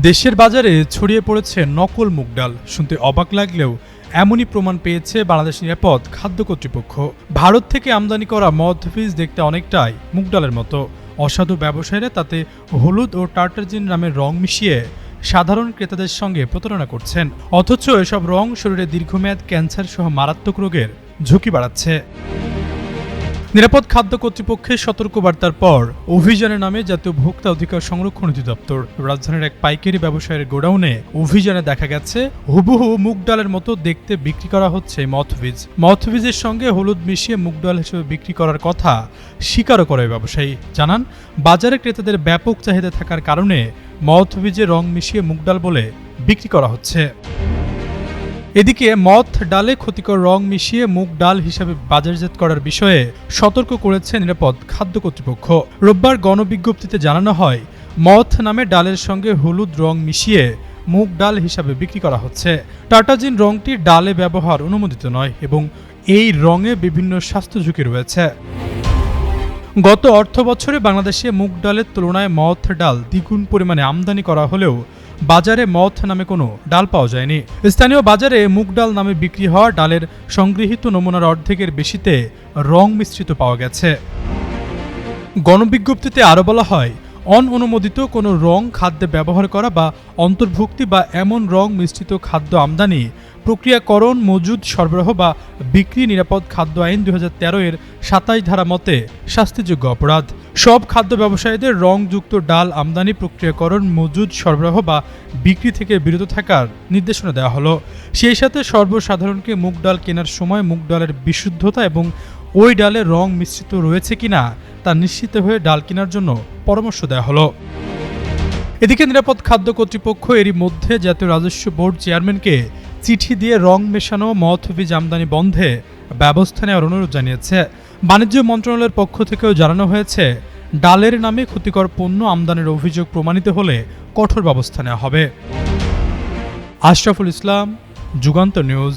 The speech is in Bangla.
দেশের বাজারে ছড়িয়ে পড়েছে নকল মুগ ডাল। শুনতে অবাক লাগলেও এমনই প্রমাণ পেয়েছে বাংলাদেশ নিরাপদ খাদ্য কর্তৃপক্ষ। ভারত থেকে আমদানি করা মদ, ফিজ দেখতে অনেকটাই মুগ ডালের মতো। অসাধু ব্যবসায়ীরা তাতে হলুদ ও টার্টারজিন নামের রং মিশিয়ে সাধারণ ক্রেতাদের সঙ্গে প্রতারণা করছেন। অথচ এসব রং শরীরে দীর্ঘমেয়াদ ক্যান্সার সহ মারাত্মক রোগের ঝুঁকি বাড়াচ্ছে। নিরাপদ খাদ্য কর্তৃপক্ষের সতর্কবার্তার পর অভিযানের নামে জাতীয় ভোক্তা অধিকার সংরক্ষণ অধিদপ্তর রাজধানীর এক পাইকারি ব্যবসায়ের গোডাউনে অভিযানে দেখা গেছে, হুবহু মুগ ডালের মতো দেখতে বিক্রি করা হচ্ছে মথবীজ মথবীজের সঙ্গে হলুদ মিশিয়ে মুগ ডাল হিসেবে বিক্রি করার কথা স্বীকারও করে ব্যবসায়ী। জানান, বাজারে ক্রেতাদের ব্যাপক চাহিদা থাকার কারণে মথবীজে রং মিশিয়ে মুগ ডাল বলে বিক্রি করা হচ্ছে। এদিকে মথ ডালে ক্ষতিকর রং মিশিয়ে মুগ ডাল হিসাবে বাজারজাত করার বিষয়ে সতর্ক করেছে নিরাপদ খাদ্য কর্তৃপক্ষ। রোববার গণবিজ্ঞপ্তিতে জানানো হয় মথ নামে ডালের সঙ্গে হলুদ রং মিশিয়ে মুগ ডাল হিসাবে বিক্রি করা হচ্ছে। টাটাজিন রংটি ডালে ব্যবহার অনুমোদিত নয় এবং এই রঙে বিভিন্ন স্বাস্থ্য ঝুঁকি রয়েছে। গত অর্থ বছরে বাংলাদেশে মুগ ডালের তুলনায় মথ ডাল দ্বিগুণ পরিমাণে আমদানি করা হলেও বাজারে মথ নামে কোনো ডাল পাওয়া যায়নি। স্থানীয় বাজারে মুগ ডাল নামে বিক্রি হওয়া ডালের সংগৃহীত নমুনার অর্ধেকের বেশিতে রং মিশ্রিত পাওয়া গেছে। গণবিজ্ঞপ্তিতে আরও বলা হয় অন অনুমোদিত কোনো রং খাদ্যে ব্যবহার করা বা অন্তর্ভুক্তি বা এমন রং মিশ্রিত খাদ্য আমদানি, প্রক্রিয়াকরণ, মজুদ সরবরাহ বা বিক্রি নিরাপদ খাদ্য আইন দু হাজার তেরো এর সাতাশ ধারা মতে শাস্তিযোগ্য অপরাধ। সব খাদ্য ব্যবসায়ীদের রংযুক্ত ডাল আমদানি প্রক্রিয়াকরণ, মজুদ সরবরাহ বা বিক্রি থেকে বিরত থাকার নির্দেশনা দেওয়া হলো। সেই সাথে সর্বসাধারণকে মুগ ডাল কেনার সময় মুগ ডালের বিশুদ্ধতা এবং ওই ডালে রং মিশ্রিত রয়েছে কিনা তা নিশ্চিত হয়ে ডাল কেনার জন্য পরামর্শ দেওয়া হলো। এদিকে নিরাপদ খাদ্য কর্তৃপক্ষ এরই মধ্যে জাতীয় রাজস্ব বোর্ড চেয়ারম্যানকে চিঠি দিয়ে রং মেশানো মথ বীজ আমদানি বন্ধে ব্যবস্থা নেওয়ার অনুরোধ জানিয়েছে। বাণিজ্য মন্ত্রণালয়ের পক্ষ থেকেও জানানো হয়েছে, ডালের নামে ক্ষতিকর পণ্য আমদানির অভিযোগ প্রমাণিত হলে কঠোর ব্যবস্থা নেওয়া হবে। আশরাফুল ইসলাম যুগান্ত নিউজ।